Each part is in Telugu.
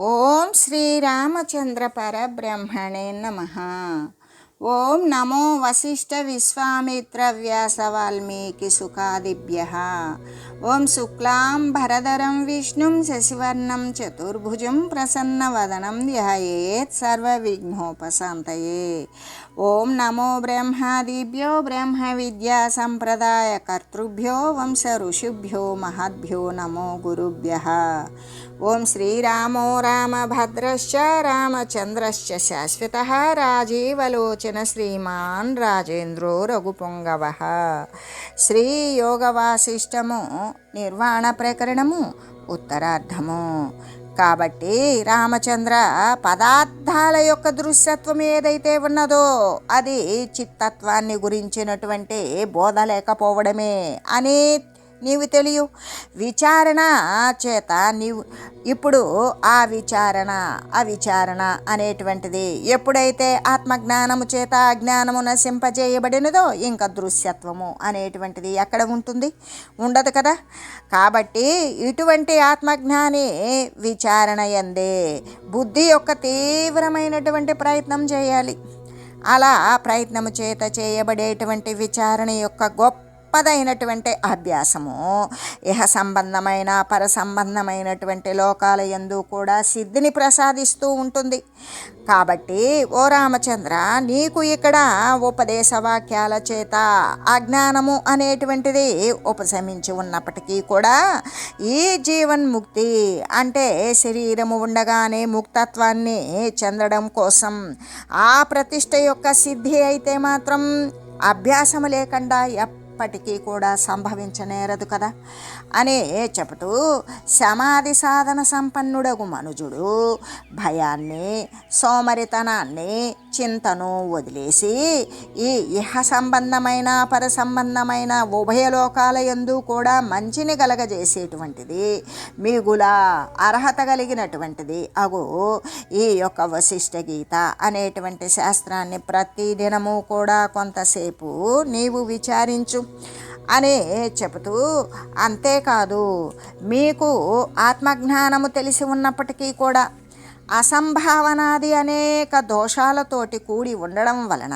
ఓం శ్రీరామచంద్ర పరబ్రహ్మణే నమ. ఓం నమో వశిష్ఠ విశ్వామిత్ర వ్యాస వాల్మీకి సుఖాదిభ్య. ఓం శుక్లాం భరధరం విష్ణుం శశివర్ణం చతుర్భుజం ప్రసన్నవదనం ధ్యాయేత్ సర్వవిఘ్నోపశాంతయే. ఓం నమో బ్రహ్మాదిభ్యో బ్రహ్మ విద్యా సంప్రదాయ కర్తృభ్యో వంశ ఋషిభ్యో మహద్భ్యో నమో గురుభ్య. ఓం శ్రీరామో రామభద్రశ్చ రామచంద్రశ్చ శాశ్వత. రాజీవలోచన శ్రీమాన్ రాజేంద్రో రఘుపొంగవ. శ్రీయోగవాసిష్టము నిర్వాణ ప్రకరణము ఉత్తరార్ధము. కాబట్టి రామచంద్ర పదార్థాల యొక్క దృశ్యత్వం ఏదైతే ఉన్నదో అది చిత్తత్వాన్ని గురించినటువంటి బోధ లేకపోవడమే. అని నీవు తెలియ. విచారణ చేత నీవు. ఇప్పుడు ఆ విచారణ ఆ విచారణ అనేటువంటిది ఎప్పుడైతే ఆత్మజ్ఞానము చేత అజ్ఞానము నశింపజేయబడినదో ఇంకా దృశ్యత్వము అనేటువంటిది ఎక్కడ ఉంటుంది? ఉండదు కదా. కాబట్టి ఇటువంటి ఆత్మజ్ఞాని విచారణ ఎందే బుద్ధి యొక్క తీవ్రమైనటువంటి ప్రయత్నం చేయాలి. అలా ప్రయత్నము చేత చేయబడేటువంటి విచారణ యొక్క గొప్ప గొప్పదైనటువంటి అభ్యాసము. ఇహ సంబంధమైన పర సంబంధమైనటువంటి లోకాల ఎందు కూడా సిద్ధిని ప్రసాదిస్తూ ఉంటుంది. కాబట్టి ఓ రామచంద్ర నీకు ఇక్కడ ఉపదేశ వాక్యాల చేత అజ్ఞానము అనేటువంటిది ఉపశమించి ఉన్నప్పటికీ కూడా ఈ జీవన్ముక్తి అంటే శరీరము ఉండగానే ముక్తత్వాన్ని చెందడం కోసం ఆ ప్రతిష్ట యొక్క సిద్ధి అయితే మాత్రం అభ్యాసము లేకుండా ఎప్పటికీ కూడా సంభవించనేరదు కదా? అనే చెబుతూ సమాధి సాధన సంపన్నుడగు మనుజుడు భయాన్ని సోమరితనాన్ని చింతను వదిలేసి ఈ ఇహ సంబంధమైన పర సంబంధమైన ఉభయలోకాల ఎందు కూడా మంచిని కలగజేసేటువంటిది మిగుల అర్హత కలిగినటువంటిది అగు ఈ యొక్క వశిష్ఠ గీత అనేటువంటి శాస్త్రాన్ని ప్రతిదినము కూడా కొంతసేపు నీవు విచారించు. అని చెబుతూ అంతేకాదు మీకు ఆత్మజ్ఞానము తెలిసి ఉన్నప్పటికీ కూడా అసంభావనాది అనేక దోషాలతోటి కూడి ఉండడం వలన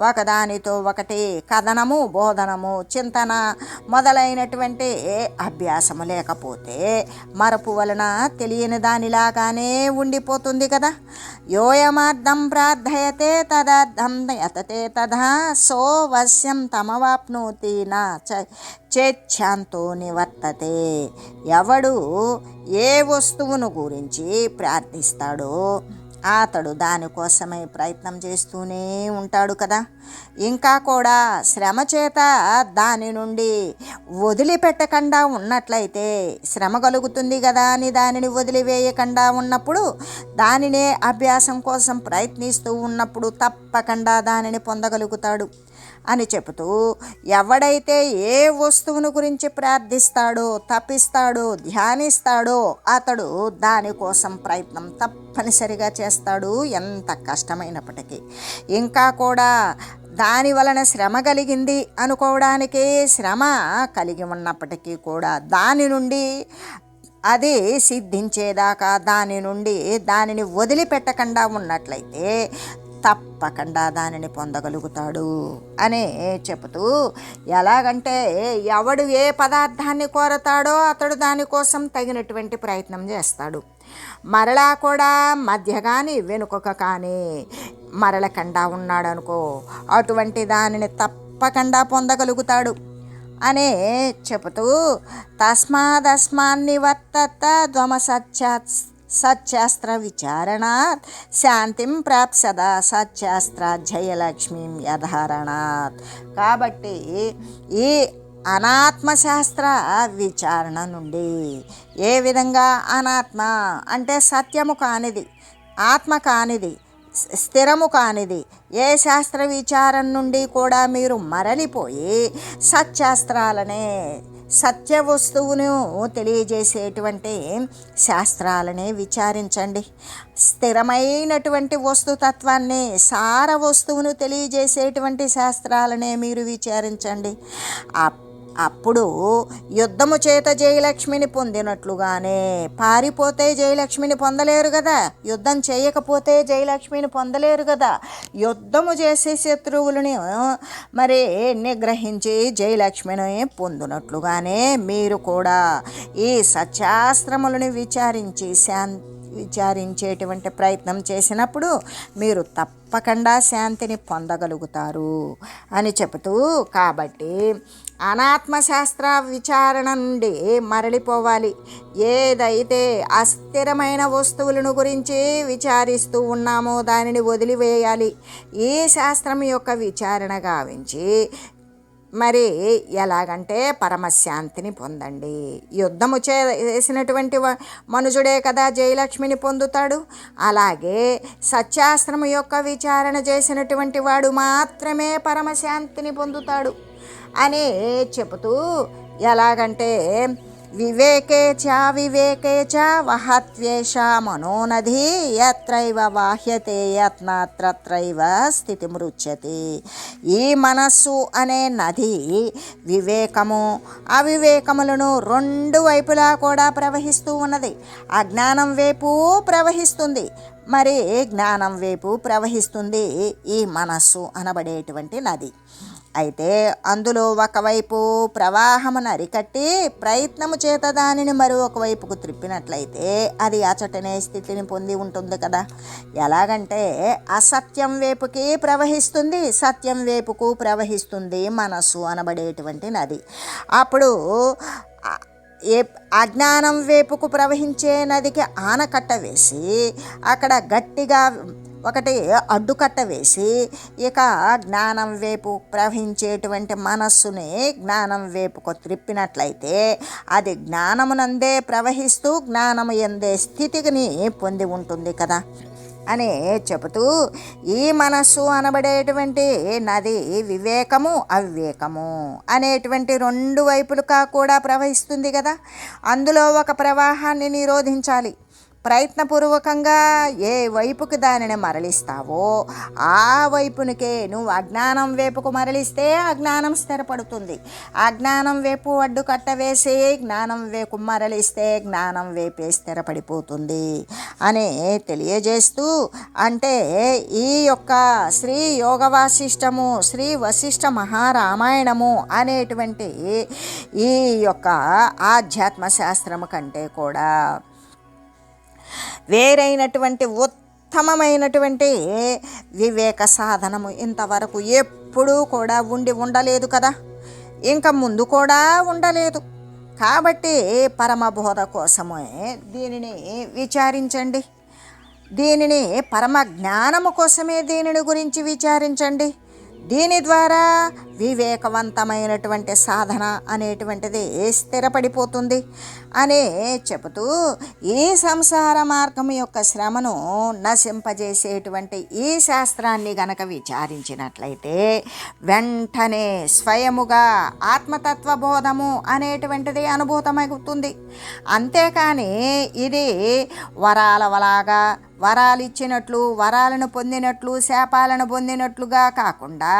ఒకదానితో ఒకటి కథనము బోధనము చింతన మొదలైనటువంటి అభ్యాసము లేకపోతే మరపు వలన తెలియని దానిలాగానే ఉండిపోతుంది కదా. యోయమార్థం ప్రార్థయతే తదర్థం యతతే తదా సో వశ్యం తమవాప్నోతి నా చేచ్ఛాంతో నివర్తతే. ఎవడు ఏ వస్తువును గురించి ప్రార్థిస్తాడో అతడు దానికోసమే ప్రయత్నం చేస్తూనే ఉంటాడు కదా. ఇంకా కూడా శ్రమ చేత దాని నుండి వదిలిపెట్టకుండా ఉన్నట్లయితే శ్రమ కలుగుతుంది కదా అని దానిని వదిలివేయకుండా ఉన్నప్పుడు దానినే అభ్యాసం కోసం ప్రయత్నిస్తూ ఉన్నప్పుడు తప్పకుండా దానిని పొందగలుగుతాడు. అని చెబుతూ ఎవడైతే ఏ వస్తువును గురించి ప్రార్థిస్తాడో తప్పిస్తాడో ధ్యానిస్తాడో అతడు దానికోసం ప్రయత్నం తప్పనిసరిగా చేస్తాడు ఎంత కష్టమైనప్పటికీ. ఇంకా కూడా దాని వలన శ్రమ కలిగింది అనుకోవడానికి శ్రమ కలిగి ఉన్నప్పటికీ కూడా దాని నుండి అది సిద్ధించేదాకా దాని నుండి దానిని వదిలిపెట్టకుండా ఉన్నట్లయితే తప్పకుండా దానిని పొందగలుగుతాడు అనే చెబుతూ ఎలాగంటే ఎవడు ఏ పదార్థాన్ని కోరతాడో అతడు దానికోసం తగినటువంటి ప్రయత్నం చేస్తాడు. మరలా కూడా మధ్య కానీ వెనుకొక కానీ మరలకుండా ఉన్నాడనుకో అటువంటి దానిని తప్పకుండా పొందగలుగుతాడు అనే చెబుతూ తస్మాదస్మాన్ని వర్తత ధ్వమ సత్శాస్త్ర విచారణాత్ శాంతిం ప్రాప్సద సత్శాస్త్ర జయలక్ష్మీం యధారణాత్. కాబట్టి ఈ అనాత్మశాస్త్ర విచారణ నుండి ఏ విధంగా అనాత్మ అంటే సత్యము కానిది ఆత్మ కానిది స్థిరము కానిది ఏ శాస్త్ర విచారం నుండి కూడా మీరు మరలిపోయి సత్శాస్త్రాలనే సత్య వస్తువును తెలియజేసేటువంటి శాస్త్రాలనే విచారించండి. స్థిరమైనటువంటి వస్తుతత్వాన్ని సార వస్తువును తెలియజేసేటువంటి శాస్త్రాలనే మీరు విచారించండి. అప్పుడు యుద్ధము చేత జయలక్ష్మిని పొందినట్లుగానే పారిపోతే జయలక్ష్మిని పొందలేరు కదా యుద్ధం చేయకపోతే జయలక్ష్మిని పొందలేరు కదా యుద్ధము చేసే శత్రువులని మరి నిగ్రహించి జయలక్ష్మిని పొందినట్లుగానే మీరు కూడా ఈ సత్యాస్త్రములను విచారించి శాంతి విచారించేటువంటి ప్రయత్నం చేసినప్పుడు మీరు తప్పకుండా శాంతిని పొందగలుగుతారు అని చెబుతూ కాబట్టి అనాత్మశాస్త్ర విచారణ నుండి మరలిపోవాలి. ఏదైతే అస్థిరమైన వస్తువులను గురించి విచారిస్తూ ఉన్నామో దానిని వదిలివేయాలి. ఈ శాస్త్రం యొక్క విచారణ గావించి మరి ఎలాగంటే పరమశాంతిని పొందండి. యుద్ధము చేసినటువంటి మనుజుడే కదా జయలక్ష్మిని పొందుతాడు. అలాగే సత్యాస్త్రము యొక్క విచారణ చేసినటువంటి వాడు మాత్రమే పరమశాంతిని పొందుతాడు. అని చెబుతూ ఎలాగంటే వివేకే చ వివేకే చ వహత్వేష మనోనది ఎత్రైవ వాహ్యతే యత్నత్రత్రైవ స్థితి మృచ్యతి. ఈ మనస్సు అనే నది వివేకము అవివేకములను రెండు వైపులా కూడా ప్రవహిస్తూ ఉన్నది. అజ్ఞానం వైపు ప్రవహిస్తుంది. మరి జ్ఞానం వైపు ప్రవహిస్తుంది ఈ మనస్సు అనబడేటువంటి నది. అయితే అందులో ఒకవైపు ప్రవాహమును అరికట్టి ప్రయత్నము చేత దానిని మరొక ఒకవైపుకు త్రిప్పినట్లయితే అది అచటనే స్థితిని పొంది ఉంటుంది కదా. ఎలాగంటే అసత్యం వైపుకి ప్రవహిస్తుంది సత్యం వైపుకు ప్రవహిస్తుంది మనస్సు అనబడేటువంటి నది. అప్పుడు ఏ అజ్ఞానం వైపుకు ప్రవహించే నదికి ఆనకట్ట వేసి అక్కడ గట్టిగా ఒకటి అడ్డుకట్ట వేసి ఇక జ్ఞానం వైపు ప్రవహించేటువంటి మనస్సుని జ్ఞానం వైపుకు త్రిప్పినట్లయితే అది జ్ఞానమునందే ప్రవహిస్తూ జ్ఞానము ఎందే స్థితిని పొంది ఉంటుంది కదా. అని చెబుతూ ఈ మనస్సు అనబడేటువంటి నది వివేకము అవివేకము అనేటువంటి రెండు వైపులుగా కూడా ప్రవహిస్తుంది కదా. అందులో ఒక ప్రవాహాన్ని నిరోధించాలి. ప్రయత్నపూర్వకంగా ఏ వైపుకి దానిని మరలిస్తావో ఆ వైపునికే నువ్వు అజ్ఞానం వైపుకు మరలిస్తే అజ్ఞానం స్థిరపడుతుంది. అజ్ఞానం వైపు అడ్డు కట్టవేసి జ్ఞానం వైపు మరలిస్తే జ్ఞానం వైపే స్థిరపడిపోతుంది అని తెలియజేస్తూ అంటే ఈ యొక్క శ్రీ యోగ వాసిష్టము శ్రీ వశిష్ఠ మహారామాయణము అనేటువంటి ఈ యొక్క ఆధ్యాత్మ శాస్త్రము కంటే కూడా వేరైనటువంటి ఉత్తమమైనటువంటి వివేక సాధనము ఇంతవరకు ఎప్పుడూ కూడా ఉండి ఉండలేదు కదా. ఇంకా ముందు కూడా ఉండలేదు. కాబట్టి పరమబోధ కోసమే దీనిని విచారించండి. దీనిని పరమ జ్ఞానము కోసమే దీనిని గురించి విచారించండి. దీని ద్వారా వివేకవంతమైనటువంటి సాధన అనేటువంటిది స్థిరపడిపోతుంది అనే చెబుతూ ఈ సంసార మార్గం యొక్క శ్రమను నశింపజేసేటువంటి ఈ శాస్త్రాన్ని గనక విచారించినట్లయితే వెంటనే స్వయముగా ఆత్మతత్వ బోధము అనేటువంటిది అనుభూతమవుతుంది. అంతేకాని ఇది వరాల వలాగా వరాలు ఇచ్చినట్లు వరాలను పొందినట్లు శాపాలను పొందినట్లుగా కాకుండా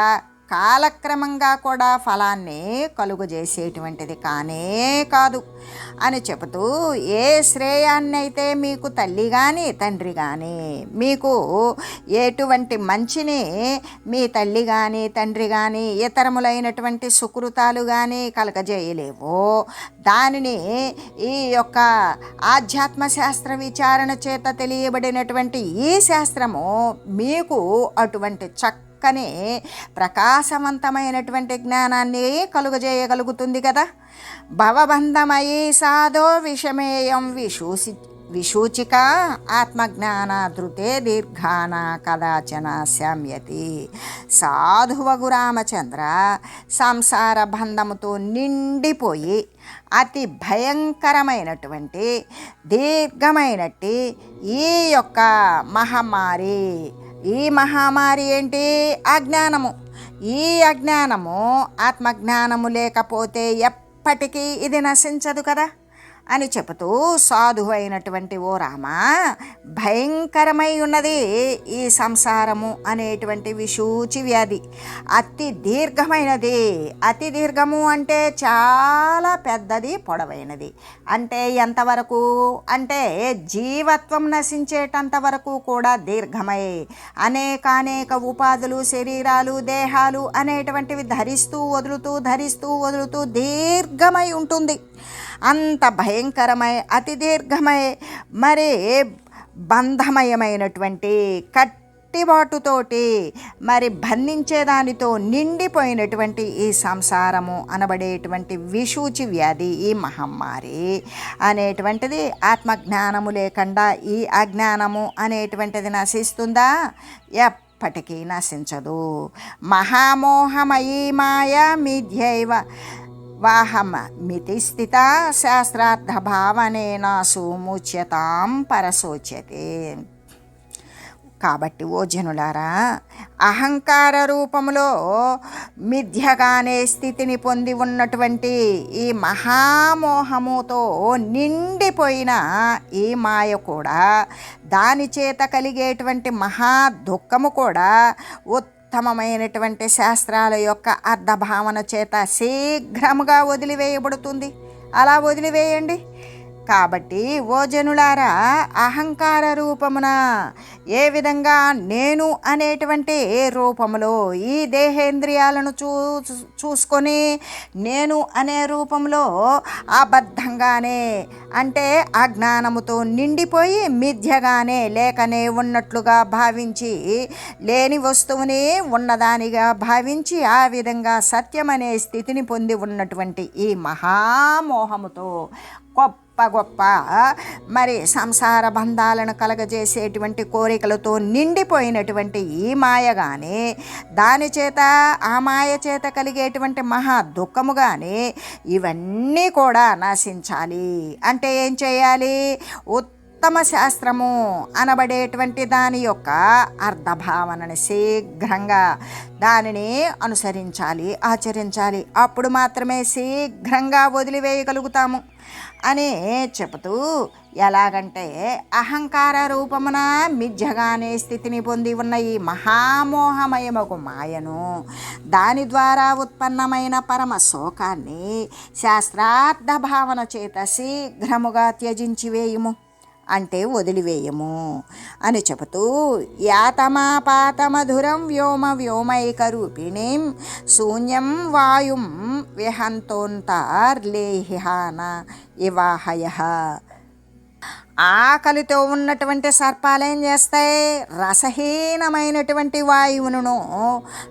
కాలక్రమంగా కూడా ఫలాన్ని కలుగజేసేటువంటిది కానే కాదు అని చెబుతూ ఏ శ్రేయాన్ని అయితే మీకు తల్లి కానీ తండ్రి కానీ మీకు ఎటువంటి మంచిని మీ తల్లి కానీ తండ్రి కానీ ఇతరములైనటువంటి సుకృతాలు కానీ కలగజేయలేవో దానిని ఈ యొక్క ఆధ్యాత్మ శాస్త్ర విచారణ చేత తెలియబడినటువంటి ఈ శాస్త్రము మీకు అటువంటి చక్క పక్కనే ప్రకాశవంతమైనటువంటి జ్ఞానాన్ని కలుగజేయగలుగుతుంది కదా. భవబంధమయీ సాధో విషమేయం విశూసి విశూచిక ఆత్మజ్ఞానాధృతే దీర్ఘాన కదాచన శామ్యతి. సాధువగు రామచంద్ర సంసార బంధముతో నిండిపోయి అతి భయంకరమైనటువంటి దీర్ఘమైనట్టి ఈ యొక్క మహమ్మారి ఈ మహామారి ఏంటి? అజ్ఞానము. ఈ అజ్ఞానము ఆత్మజ్ఞానము లేకపోతే ఎప్పటికీ ఇది నశించదు కదా? అని చెబుతూ సాధువు అయినటువంటి ఓ రామ భయంకరమై ఉన్నది ఈ సంసారము అనేటువంటి విషూచి వ్యాధి. అతి దీర్ఘమైనది. అతి దీర్ఘము అంటే చాలా పెద్దది పొడవైనది. అంటే ఎంతవరకు? అంటే జీవత్వం నశించేటంత వరకు కూడా దీర్ఘమై అనేకానేక ఉపాధులు శరీరాలు దేహాలు అనేటువంటివి ధరిస్తూ వదులుతూ ధరిస్తూ వదులుతూ దీర్ఘమై ఉంటుంది. అంత భయంకరమై అతి దీర్ఘమై మరి బంధమయమైనటువంటి కట్టిబాటుతోటి మరి బంధించేదానితో నిండిపోయినటువంటి ఈ సంసారము అనబడేటువంటి విషూచి వ్యాధి ఈ మహమ్మారి అనేటువంటిది ఆత్మజ్ఞానము లేకుండా ఈ అజ్ఞానము అనేటువంటిది నశిస్తుందా? ఎప్పటికీ నశించదు. మహామోహమయీ మాయ మిథ్యైవ వాహమ మితి స్థిత శాస్త్రార్థ భావనేన సుముచ్యతాం పరసోచ్యతే కాబట్టి ఓ జనులారా అహంకార రూపంలో మిథ్యగానే స్థితిని పొంది ఉన్నటువంటి ఈ మహామోహముతో నిండిపోయిన ఈ మాయ కూడా దాని చేత కలిగేటువంటి మహా దుఃఖము కూడా ఉత్తమమైనటువంటి శాస్త్రాల యొక్క అర్ధభావన చేత శీఘ్రముగా వదిలివేయబడుతుంది. అలా వదిలివేయండి. కాబట్టి ఓ జనులారా అహంకార రూపమున ఏ విధంగా నేను అనేటువంటి రూపములో ఈ దేహేంద్రియాలను చూ చూసుకొని నేను అనే రూపంలో అబద్ధంగానే అంటే అజ్ఞానముతో నిండిపోయి మిథ్యగానే లేకనే ఉన్నట్లుగా భావించి లేని వస్తువుని ఉన్నదానిగా భావించి ఆ విధంగా సత్యమనే స్థితిని పొంది ఉన్నటువంటి ఈ మహామోహముతో గొప్ప గొప్ప గొప్ప మరి సంసార బంధాలను కలగజేసేటువంటి కోరికలతో నిండిపోయినటువంటి ఈ మాయ కానీ దాని చేత ఆ మాయ చేత కలిగేటువంటి మహా దుఃఖము కానీ ఇవన్నీ కూడా నశించాలి. అంటే ఏం చేయాలి? ఉత్తమ శాస్త్రము అనబడేటువంటి దాని యొక్క అర్ధభావనని శీఘ్రంగా దానిని అనుసరించాలి ఆచరించాలి. అప్పుడు మాత్రమే శీఘ్రంగా వదిలివేయగలుగుతాము అని చెబుతూ ఎలాగంటే అహంకార రూపమున మిథ్యగానే స్థితిని పొంది ఉన్న ఈ మహామోహమయమకు మాయను దాని ద్వారా ఉత్పన్నమైన పరమ శోకాన్ని శాస్త్రార్థ భావన చేత శీఘ్రముగా త్యజించి వేయుము అంటే వదిలివేయము అని చెబుతూ యాతమాపాతమధురం వ్యోమ వ్యోమైక రూపిణీం శూన్యం వాయుం విహంతోంతార్లేహిహాన ఇవాహయ. ఆకలితో ఉన్నటువంటి సర్పాలు ఏం చేస్తాయి? రసహీనమైనటువంటి వాయువును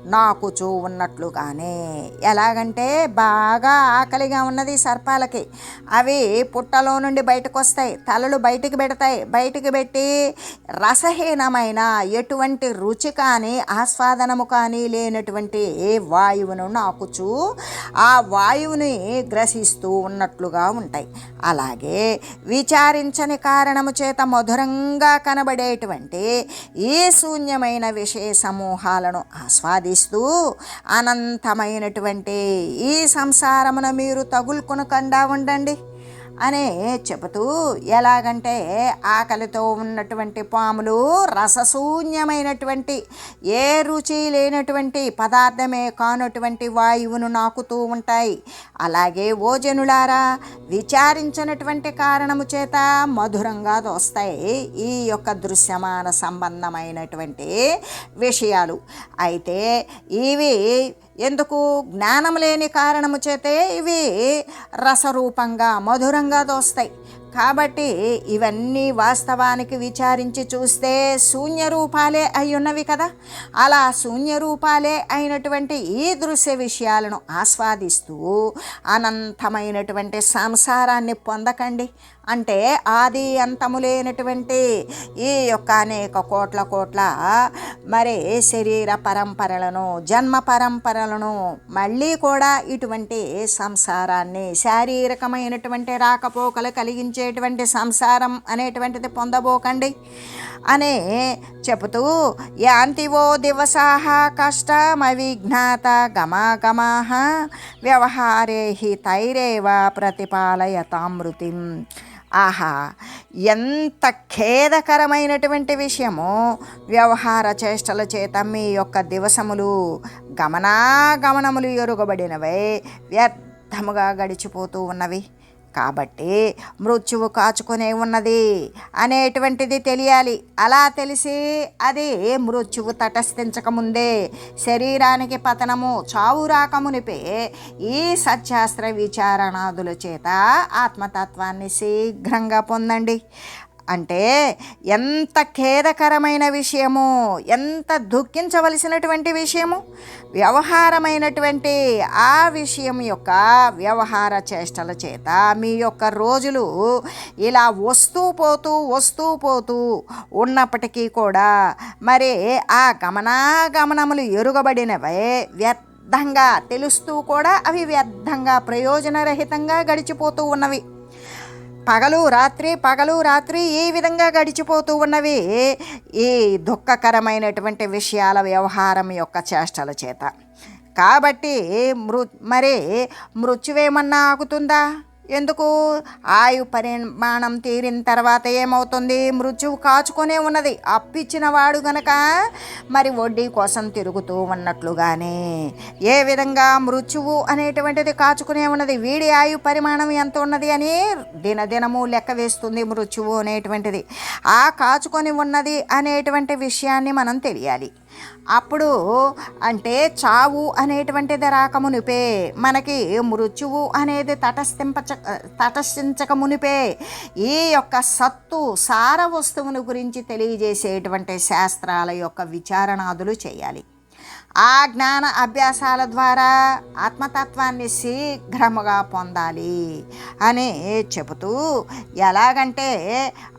నాకుచూ ఉన్నట్లుగానే. ఎలాగంటే బాగా ఆకలిగా ఉన్నది సర్పాలకి. అవి పుట్టలో నుండి బయటకు వస్తాయి తలలు బయటికి పెడతాయి. బయటికి పెట్టి రసహీనమైన ఎటువంటి రుచి కానీ ఆస్వాదనము కానీ లేనటువంటి వాయువును నాకుచూ ఆ వాయువుని గ్రసిస్తూ ఉన్నట్లుగా ఉంటాయి. అలాగే విచారించని కారణము చేత మధురంగా కనబడేటువంటి ఈ శూన్యమైన విషయ సమూహాలను ఆస్వాదిస్తూ అనంతమైనటువంటి ఈ సంసారమున మీరు తగులుకొనకుండా ఉండండి. అనే చెబుతూ ఎలాగంటే ఆకలితో ఉన్నటువంటి పాములు రసశూన్యమైనటువంటి ఏ రుచి లేనటువంటి పదార్థమే కానటువంటి వాయువును నాకుతూ ఉంటాయి. అలాగే ఓ జనులారా విచారించినటువంటి కారణము చేత మధురంగా దోస్తాయి ఈ యొక్క దృశ్యమాన సంబంధమైనటువంటి విషయాలు. అయితే ఇవి ఎందుకు? జ్ఞానం లేని కారణము చేతే ఇవి రసరూపంగా మధురంగా దోస్తాయి కాబట్టి ఇవన్నీ వాస్తవానికి విచారించి చూస్తే శూన్య రూపాలే అయి ఉన్నవి కదా. అలా శూన్య రూపాలే అయినటువంటి ఈ దృశ్య విషయాలను ఆస్వాదిస్తూ అనంతమైనటువంటి సంసారాన్ని పొందకండి. అంటే ఆది అంతము లేనటువంటి ఈ యొక్క అనేక కోట్ల కోట్ల మరి శరీర పరంపరలను జన్మ పరంపరలను మళ్ళీ కూడా ఇటువంటి సంసారాన్ని శారీరకమైనటువంటి రాకపోకలు కలిగించేటువంటి సంసారం అనేటువంటిది పొందబోకండి. అనే చెబుతూ యాంతివో దివసాహ కష్టమవిఘ్నాత గమాగమాహ వ్యవహారే హి తైరేవ ప్రతిపాలయతామృతిం. ఆహా ఎంత ఖేదకరమైనటువంటి విషయము వ్యవహార చేష్టల చేత మీ యొక్క దివసములు గమనాగమనములు ఎరుగబడినవై వ్యర్థముగా గడిచిపోతూ ఉన్నవి. కాబట్టి మృత్యువు కాచుకునే ఉన్నది అనేటువంటిది తెలియాలి. అలా తెలిసి అది మృత్యువు తటస్థించకముందే శరీరానికి పతనము చావు రాకమునిపే ఈ సత్యాస్త్ర విచారణాదుల చేత ఆత్మతత్వాన్ని శీఘ్రంగా పొందండి. అంటే ఎంత ఖేదకరమైన విషయము ఎంత దుఃఖించవలసినటువంటి విషయము వ్యవహారమైనటువంటి ఆ విషయం యొక్క వ్యవహార చేష్టల చేత మీ యొక్క రోజులు ఇలా వస్తూ పోతూ వస్తూ పోతూ ఉన్నప్పటికీ కూడా మరి ఆ గమనాగమనములు ఎరుగబడినవే వ్యర్థంగా తెలుస్తూ కూడా అవి వ్యర్థంగా ప్రయోజనరహితంగా గడిచిపోతూ ఉన్నవి. పగలు రాత్రి పగలు రాత్రి ఈ విధంగా గడిచిపోతూ ఉన్నవి. ఈ దుఃఖకరమైనటువంటి విషయాల వ్యవహారం యొక్క చేష్టల చేత. కాబట్టి మృ మరి మృత్యువేమన్నా ఆగుతుందా? ఎందుకు? ఆయు పరిమాణం తీరిన తర్వాత ఏమవుతుంది? మృత్యువు కాచుకొనే ఉన్నది. అప్పిచ్చిన వాడు గనక మరి వడ్డీ కోసం తిరుగుతూ ఉన్నట్లుగానే ఏ విధంగా మృత్యువు అనేటువంటిది కాచుకునే ఉన్నది? వీడి ఆయు పరిమాణం ఎంత ఉన్నది అని దినదినము లెక్క వేస్తుంది మృత్యువు అనేటువంటిది. ఆ కాచుకొని ఉన్నది అనేటువంటి విషయాన్ని మనం తెలియాలి. అప్పుడు అంటే చావు అనేటువంటిది రాకమునిపే మనకి మృత్యువు అనేది తటస్థింపచ తటస్థించక మునిపే ఈ యొక్క సత్తు సార వస్తువును గురించి తెలియజేసేటువంటి శాస్త్రాల యొక్క విచారణాదులు చేయాలి. ఆ జ్ఞాన అభ్యాసాల ద్వారా ఆత్మతత్వాన్ని శీఘ్రముగా పొందాలి అని చెబుతూ ఎలాగంటే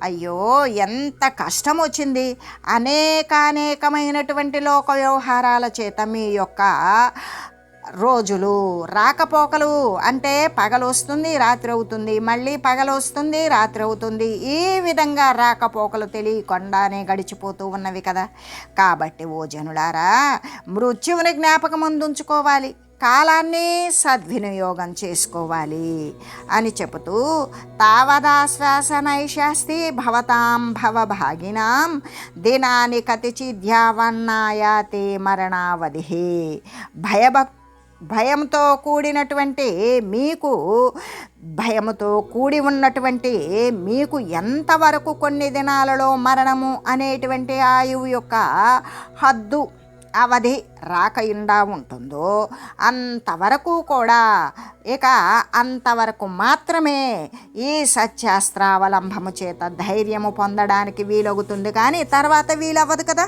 అయ్యో ఎంత కష్టం వచ్చింది అనేకానేకమైనటువంటి లోక వ్యవహారాల చేత మీ యొక్క రోజులు రాకపోకలు అంటే పగలొస్తుంది రాత్రి అవుతుంది మళ్ళీ పగలొస్తుంది రాత్రి అవుతుంది ఈ విధంగా రాకపోకలు తెలియకుండానే గడిచిపోతూ ఉన్నవి కదా. కాబట్టి ఓ జనులారా మృత్యువుని జ్ఞాపకం ఉంచుకోవాలి కాలాన్ని సద్వినియోగం చేసుకోవాలి అని చెబుతూ తావదాశ్వాస నైశాస్తి భవతాం భవభాగినాం దినాని కతిచిద్యావన్నాయాతే మరణావధి. భయభక్ భయంతో కూడినటువంటి మీకు భయముతో కూడి ఉన్నటువంటి మీకు ఎంతవరకు కొన్ని దినాలలో మరణము అనేటువంటి ఆయువు యొక్క హద్దు అవధి రాకయుండా ఉంటుందో అంతవరకు కూడా ఇక అంతవరకు మాత్రమే ఈ సత్యాస్త్రావలంబము చేత ధైర్యము పొందడానికి వీలవుతుంది. కానీ తర్వాత వీలవ్వదు కదా?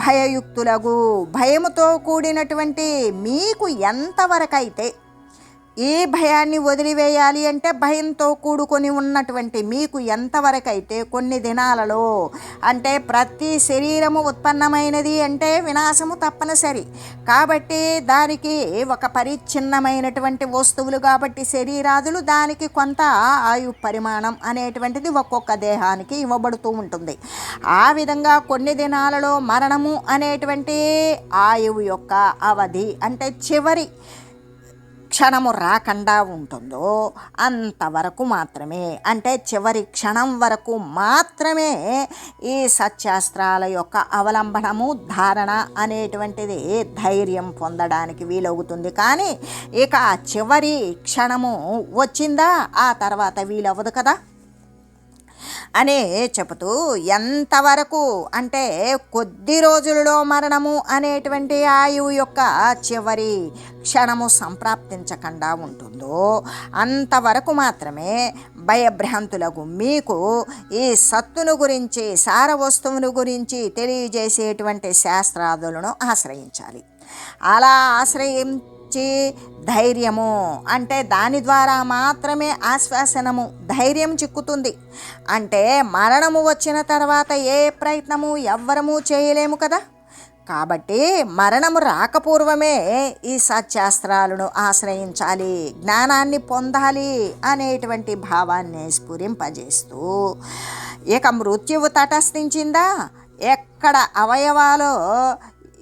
భయయుక్తులకు భయముతో కూడినటువంటి మీకు ఎంతవరకైతే ఈ భయాన్ని వదిలివేయాలి అంటే భయంతో కూడుకొని ఉన్నటువంటి మీకు ఎంతవరకైతే కొన్ని దినాలలో అంటే ప్రతి శరీరము ఉత్పన్నమైనది అంటే వినాశము తప్పనిసరి. కాబట్టి దానికి ఒక పరిచ్ఛిన్నమైనటువంటి వస్తువులు కాబట్టి శరీరాదులు దానికి కొంత ఆయు పరిమాణం అనేటువంటిది ఒక్కొక్క దేహానికి ఇవ్వబడుతూ ఉంటుంది. ఆ విధంగా కొన్ని దినాలలో మరణము అనేటువంటి ఆయువు యొక్క అవధి అంటే చివరి క్షణము రాకుండా ఉంటుందో అంతవరకు మాత్రమే. అంటే చివరి క్షణం వరకు మాత్రమే ఈ సత్యాస్త్రాల యొక్క అవలంబనము ధారణ అనేటువంటిది ధైర్యం పొందడానికి వీలవుతుంది. కానీ ఇక చివరి క్షణము వచ్చిందా ఆ తర్వాత వీలవ్వదు కదా. అనే చెబుతూ ఎంతవరకు అంటే కొద్ది రోజులలో మరణము అనేటువంటి ఆయువు యొక్క చివరి క్షణము సంప్రాప్తించకుండా ఉంటుందో అంతవరకు మాత్రమే భయభ్రాంతులకు మీకు ఈ సత్తును గురించి సార వస్తువును గురించి తెలియజేసేటువంటి శాస్త్రాదులను ఆశ్రయించాలి. అలా ఆశ్రయం వచ్చి ధైర్యము. అంటే దాని ద్వారా మాత్రమే ఆశ్వాసనము ధైర్యం చిక్కుతుంది. అంటే మరణము వచ్చిన తర్వాత ఏ ప్రయత్నము ఎవ్వరము చేయలేము కదా. కాబట్టి మరణము రాకపూర్వమే ఈ సత్యాస్త్రాలను ఆశ్రయించాలి జ్ఞానాన్ని పొందాలి అనేటువంటి భావాన్ని స్ఫురింపజేస్తూ. ఇక మృత్యువు తటస్థించిందా? ఎక్కడ అవయవాలో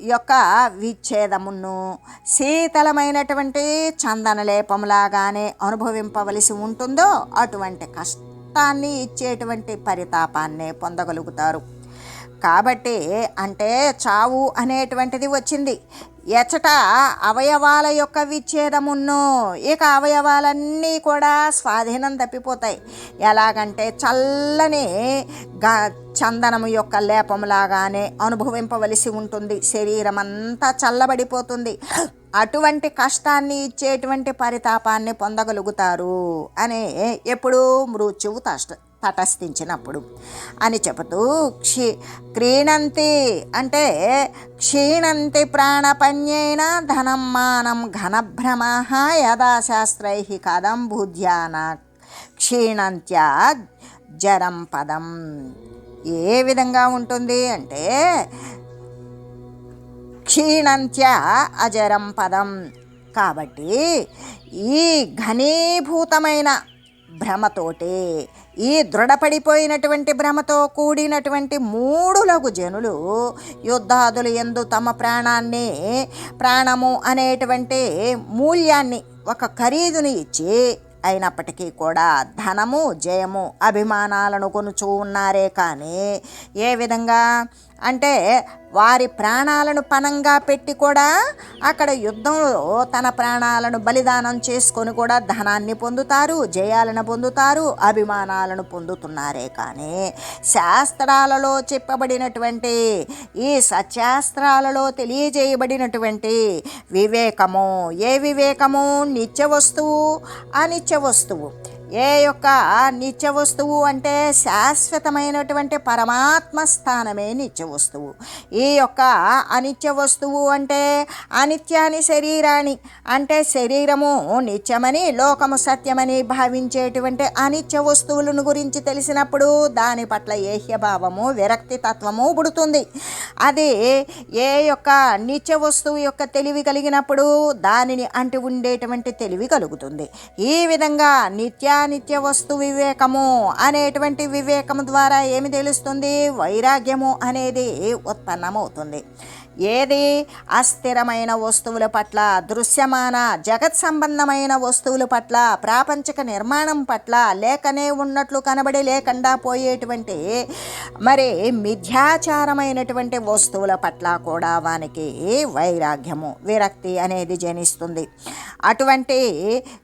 యొక్క విచ్ఛేదమును శీతలమైనటువంటి చందన లేపంలాగానే అనుభవింపవలసి ఉంటుందో అటువంటి కష్టాన్ని ఇచ్చేటువంటి పరితాపాన్నే పొందగలుగుతారు. కాబట్టి అంటే చావు అనేటువంటిది వచ్చింది. ఎచట అవయవాల యొక్క విచ్ఛేదమును ఇక అవయవాలన్నీ కూడా స్వాధీనం తప్పిపోతాయి. ఎలాగంటే చల్లని గా చందనము యొక్క లేపంలాగానే అనుభవింపవలసి ఉంటుంది. శరీరం అంతా చల్లబడిపోతుంది. అటువంటి కష్టాన్ని ఇచ్చేటువంటి పరితాపాన్ని పొందగలుగుతారు అనే ఎప్పుడూ మృత్యువు తష్ట. తటస్థించినప్పుడు అని చెబుతూ క్షీ క్రీణంతి అంటే క్షీణంతి ప్రాణపన్యేన ధనం మానం ఘనభ్రమ యథాశాస్త్రై కథం భూధ్యాన క్షీణంత్యా జరం పదం. ఏ విధంగా ఉంటుంది అంటే క్షీణంత్య అజరం పదం. కాబట్టి ఈ ఘనీభూతమైన భ్రమతోటే. ఈ దృఢపడిపోయినటువంటి భ్రమతో కూడినటువంటి మూడులగు జనులు యుద్ధాదులు ఎందు తమ ప్రాణాన్ని ప్రాణము అనేటువంటి మూల్యాన్ని ఒక ఖరీదుని ఇచ్చి అయినప్పటికీ కూడా ధనము జయము అభిమానాలను కొనుచూ ఉన్నారే కానీ ఏ విధంగా అంటే వారి ప్రాణాలను పణంగా పెట్టి కూడా అక్కడ యుద్ధంలో తన ప్రాణాలను బలిదానం చేసుకొని కూడా ధనాన్ని పొందుతారు జయాలను పొందుతారు అభిమానాలను పొందుతున్నారే. కానీ శాస్త్రాలలో చెప్పబడినటువంటి ఈ సత్యాస్త్రాలలో తెలియజేయబడినటువంటి వివేకము ఏ వివేకము నిత్య వస్తువు అనిత్య వస్తువు. ఏ యొక్క నిత్య వస్తువు అంటే శాశ్వతమైనటువంటి పరమాత్మ స్థానమే నిత్య వస్తువు. ఈ యొక్క అనిత్య వస్తువు అంటే అనిత్యాని శరీరాన్ని అంటే శరీరము నిత్యమని లోకము సత్యమని భావించేటువంటి అనిత్య వస్తువులను గురించి తెలిసినప్పుడు దాని పట్ల ఏహ్యభావము విరక్తి తత్వము పుడుతుంది. అది ఏ యొక్క నిత్య వస్తువు యొక్క తెలివి కలిగినప్పుడు దానిని అంటి ఉండేటువంటి తెలివి కలుగుతుంది. ఈ విధంగా నిత్య నిత్య వస్తు వివేకము అనేటువంటి వివేకము ద్వారా ఏమి తెలుస్తుంది? వైరాగ్యము అనేది ఉత్పన్నమవుతుంది. ఏది? అస్థిరమైన వస్తువుల పట్ల దృశ్యమాన జగత్ సంబంధమైన వస్తువుల పట్ల ప్రాపంచిక నిర్మాణం పట్ల లేకనే ఉన్నట్లు కనబడి లేకుండా పోయేటువంటి మరి మిథ్యాచారమైనటువంటి వస్తువుల పట్ల కూడా వానికి వైరాగ్యము విరక్తి అనేది జనిస్తుంది. అటువంటి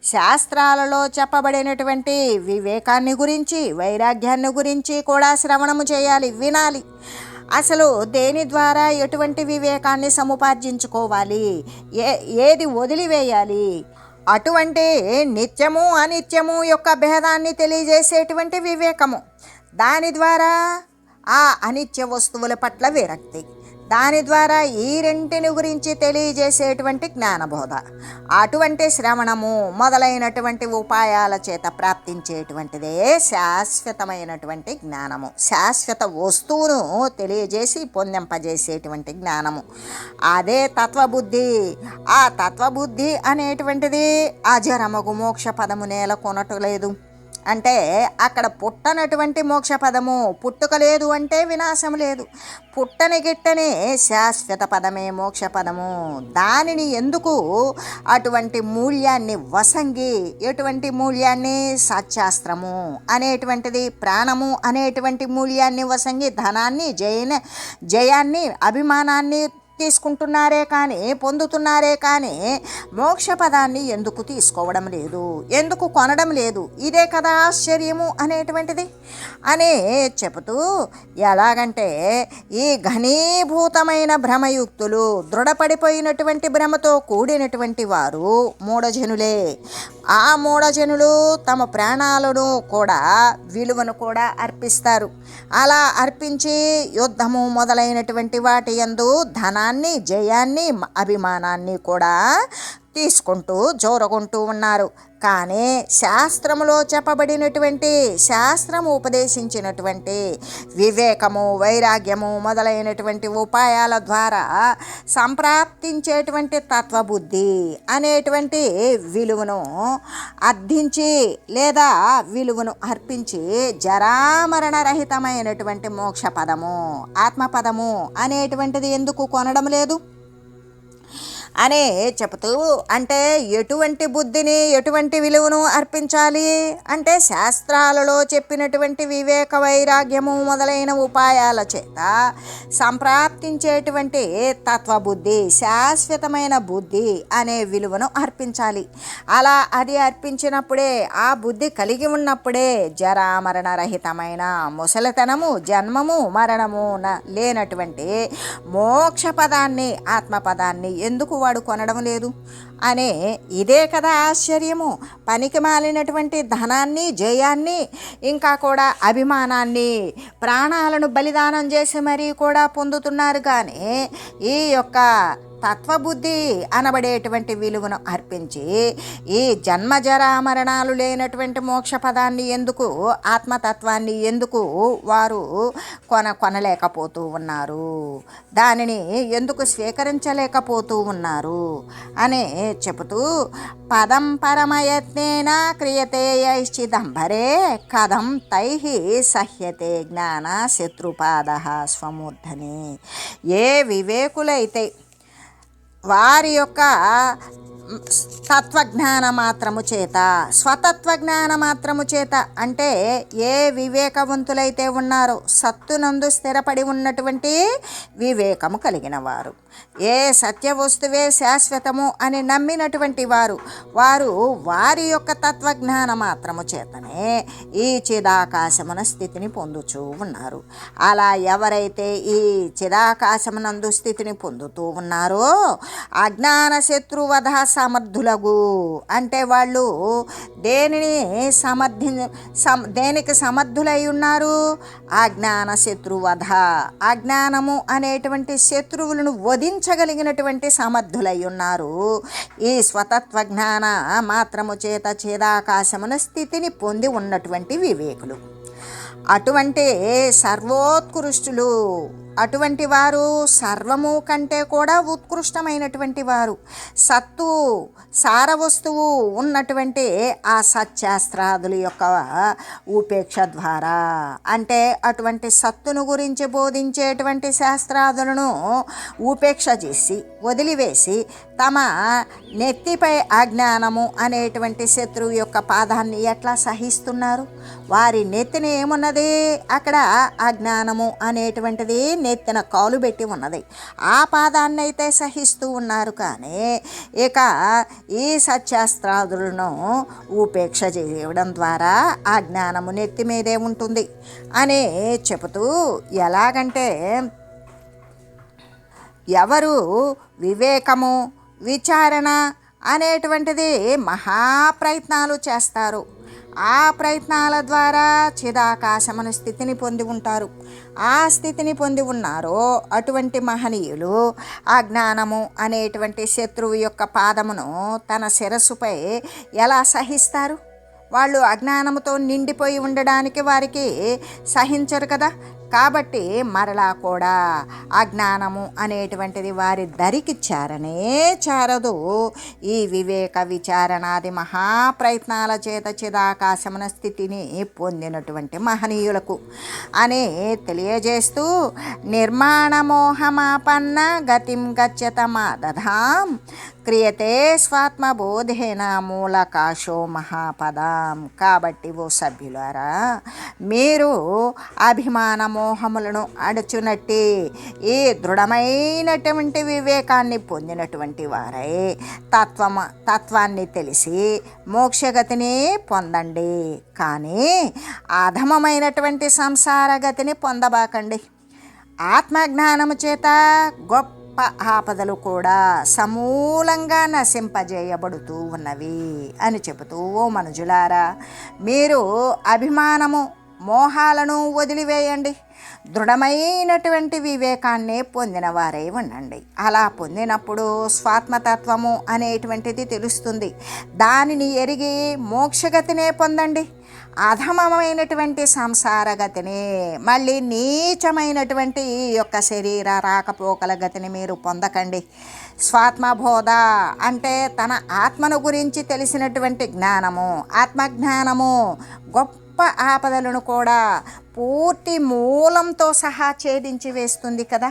శాస్త్రాలలో చెప్పబడినటువంటి వివేకాన్ని గురించి వైరాగ్యాన్ని గురించి కూడా శ్రవణము చేయాలి వినాలి. అసలు దేని ద్వారా ఎటువంటి వివేకాన్ని సముపార్జించుకోవాలి? ఏ ఏది వదిలివేయాలి? అటువంటి నిత్యము అనిత్యము యొక్క భేదాన్ని తెలియజేసేటువంటి వివేకము. దాని ద్వారా ఆ అనిత్య వస్తువుల పట్ల విరక్తి. దాని ద్వారా ఈ రెంటిని గురించి తెలియజేసేటువంటి జ్ఞానబోధ. అటువంటి శ్రవణము మొదలైనటువంటి ఉపాయాల చేత ప్రాప్తించేటువంటిదే శాశ్వతమైనటువంటి జ్ఞానము. శాశ్వత వస్తువును తెలియజేసి పొందింపజేసేటువంటి జ్ఞానము. అదే తత్వబుద్ధి. ఆ తత్వబుద్ధి అనేటువంటిది అజరమగు మోక్ష పదము నేల కొనటలేదు అంటే అక్కడ పుట్టనటువంటి మోక్ష పదము పుట్టుక లేదు అంటే వినాశం లేదు. పుట్టని గిట్టనే శాశ్వత పదమే మోక్ష పదము దానిని ఎందుకు అటువంటి మూల్యాన్ని వసంగి ఎటువంటి మూల్యాన్ని సత్యాస్త్రము అనేటువంటిది ప్రాణము అనేటువంటి మూల్యాన్ని వసంగి ధనాన్ని జయన జయాన్ని అభిమానాన్ని తీసుకుంటున్నారే కానీ పొందుతున్నారే కానీ మోక్ష పదాన్ని ఎందుకు తీసుకోవడం లేదు? ఎందుకు కొనడం లేదు? ఇదే కదా ఆశ్చర్యము అనేటువంటిది. అని చెబుతూ ఎలాగంటే ఈ ఘనీభూతమైన భ్రమయుక్తులు దృఢపడిపోయినటువంటి భ్రమతో కూడినటువంటి వారు మూఢజనులే. ఆ మూఢజనులు తమ ప్రాణాలను కూడా విలువను కూడా అర్పిస్తారు. అలా అర్పించి యుద్ధము మొదలైనటువంటి వాటి యందు ధనాన్ని జయాన్ని అభిమానాన్ని కూడా తీసుకుంటూ జోరకుంటూ ఉన్నారు. కానీ శాస్త్రములో చెప్పబడినటువంటి శాస్త్రము ఉపదేశించినటువంటి వివేకము వైరాగ్యము మొదలైనటువంటి ఉపాయాల ద్వారా సంప్రాప్తించేటువంటి తత్వబుద్ధి అనేటువంటి విలువను అర్థించి లేదా విలువను అర్పించి జరామరణరహితమైనటువంటి మోక్ష పదము ఆత్మపదము అనేటువంటిది ఎందుకు కొనడం లేదు? అనే చెబుతూ అంటే ఎటువంటి బుద్ధిని ఎటువంటి విలువను అర్పించాలి అంటే శాస్త్రాలలో చెప్పినటువంటి వివేక వైరాగ్యము మొదలైన ఉపాయాల చేత సంప్రాప్తించేటువంటి తత్వబుద్ధి శాశ్వతమైన బుద్ధి అనే విలువను అర్పించాలి. అలా అది అర్పించినప్పుడే ఆ బుద్ధి కలిగి ఉన్నప్పుడే జరామరణరహితమైన ముసలితనము జన్మము మరణము లేనటువంటి మోక్ష పదాన్ని ఆత్మపదాన్ని ఎందుకు వాడు కొనడం లేదు. అనే ఇదే కదా ఆశ్చర్యము. పనికి మాలినటువంటి ధనాన్ని జయాన్ని ఇంకా కూడా అభిమానాన్ని ప్రాణాలను బలిదానం చేసి మరీ కూడా పొందుతున్నారు కానీ ఈ యొక్క తత్వబుద్ధి అనబడేటువంటి విలువను అర్పించి ఈ జన్మ మరణాలు లేనటువంటి మోక్ష పదాన్ని ఎందుకు ఆత్మతత్వాన్ని ఎందుకు వారు కొన కొనలేకపోతూ ఉన్నారు? దానిని ఎందుకు స్వీకరించలేకపోతూ ఉన్నారు? అని చెబుతూ పదం పరమయత్నేన క్రియతే యశ్చిదంబరే కథం తై సహ్యతే జ్ఞాన శత్రుపాద స్వమూర్ధని. ఏ వివేకులైతే వారి యొక్క తత్వజ్ఞాన మాత్రము చేత స్వతత్వజ్ఞాన మాత్రము చేత అంటే ఏ వివేకవంతులైతే ఉన్నారో సత్తునందు స్థిరపడి ఉన్నటువంటి వివేకము కలిగిన వారు ఏ సత్య వస్తువే శాశ్వతము అని నమ్మినటువంటి వారు వారు వారి యొక్క తత్వజ్ఞాన మాత్రము చేతనే ఈ చిదాకాశమున స్థితిని పొందుచూ ఉన్నారు. అలా ఎవరైతే ఈ చిదాకాశమునందు స్థితిని పొందుతూ ఉన్నారో అజ్ఞాన శత్రువధ సమర్థులగు. అంటే వాళ్ళు దేనిని సమర్థి సమ దేనికి సమర్థులై ఉన్నారు? అజ్ఞాన శత్రువధ అజ్ఞానము అనేటువంటి శత్రువులను వధించగలిగినటువంటి సమర్థులై ఉన్నారు. ఈ స్వతత్వ జ్ఞాన మాత్రము చేత చేదాకాశమున స్థితిని పొంది ఉన్నటువంటి వివేకులు. అటువంటి సర్వోత్కృష్టులు అటువంటి వారు సర్వము కంటే కూడా ఉత్కృష్టమైనటువంటి వారు. సత్తు సార వస్తువు ఉన్నటువంటి ఆ సత్శాస్త్రాదుల యొక్క ఉపేక్ష ద్వారా. అంటే అటువంటి సత్తును గురించి బోధించేటువంటి శాస్త్రాదులను ఉపేక్ష చేసి వదిలివేసి తమ నెత్తిపై అజ్ఞానము అనేటువంటి శత్రువు యొక్క పాదాన్ని ఎట్లా సహిస్తున్నారు? వారి నెత్తిన ఏమున్నది? అక్కడ అజ్ఞానము అనేటువంటిది నెత్తిన కాలు పెట్టి ఉన్నది. ఆ పాదాన్ని అయితే సహిస్తూ ఉన్నారు కానీ ఇక ఈ సత్యాస్త్రాదులను ఉపేక్ష చేయడం ద్వారా ఆ జ్ఞానము నెత్తి మీదే ఉంటుంది అని చెబుతూ ఎలాగంటే ఎవరు వివేకము విచారణ అనేటువంటిది మహాప్రయత్నాలు చేస్తారు. ఆ ప్రయత్నాల ద్వారా చిదాకాశమన స్థితిని పొంది ఉంటారు. ఆ స్థితిని పొంది ఉన్నారో అటువంటి మహనీయులు ఆ జ్ఞానము అనేటువంటి శత్రువు యొక్క పాదమును తన శిరస్సుపై ఎలా సహిస్తారు? వాళ్ళు అజ్ఞానముతో నిండిపోయి ఉండడానికి వారికి సహించరు కదా? కాబట్టి మరలా కూడా అజ్ఞానము అనేటువంటిది వారి దరికి చారనే చారదు. ఈ వివేక విచారణాది మహాప్రయత్నాల చేత చిదాకాశమున స్థితిని పొందినటువంటి మహనీయులకు అని తెలియజేస్తూ నిర్మాణమోహమాపన్న గతిం గచ్చత మాదధాం క్రియతే స్వాత్మబోధేన మూలకాశో మహాపదాం. కాబట్టి ఓ సభ్యులారా మీరు అభిమానము మోహములను అడుచునట్టి ఈ దృఢమైనటువంటి వివేకాన్ని పొందినటువంటి వారై తత్వము తత్వాన్ని తెలిసి మోక్షగతిని పొందండి కానీ అధమమైనటువంటి సంసారగతిని పొందబాకండి ఆత్మజ్ఞానము చేత గొప్ప ఆపదలు కూడా సమూలంగా నశింపజేయబడుతూ ఉన్నవి అని చెబుతూ ఓ మనుజులారా మీరు అభిమానము మోహాలను వదిలివేయండి దృఢమైనటువంటి వివేకాన్ని పొందినవారై ఉండండి. అలా పొందినప్పుడు స్వాత్మతత్వము అనేటువంటిది తెలుస్తుంది. దానిని ఎరిగి మోక్షగతినే పొందండి. అధమమైనటువంటి సంసార గతిని మళ్ళీ నీచమైనటువంటి ఈ యొక్క శరీర రాకపోకల గతిని మీరు పొందకండి. స్వాత్మబోధ అంటే తన ఆత్మను గురించి తెలిసినటువంటి జ్ఞానము ఆత్మజ్ఞానము గొప్ప గొప్ప ఆపదలను కూడా పూర్తి మూలంతో సహా ఛేదించి వేస్తుంది కదా.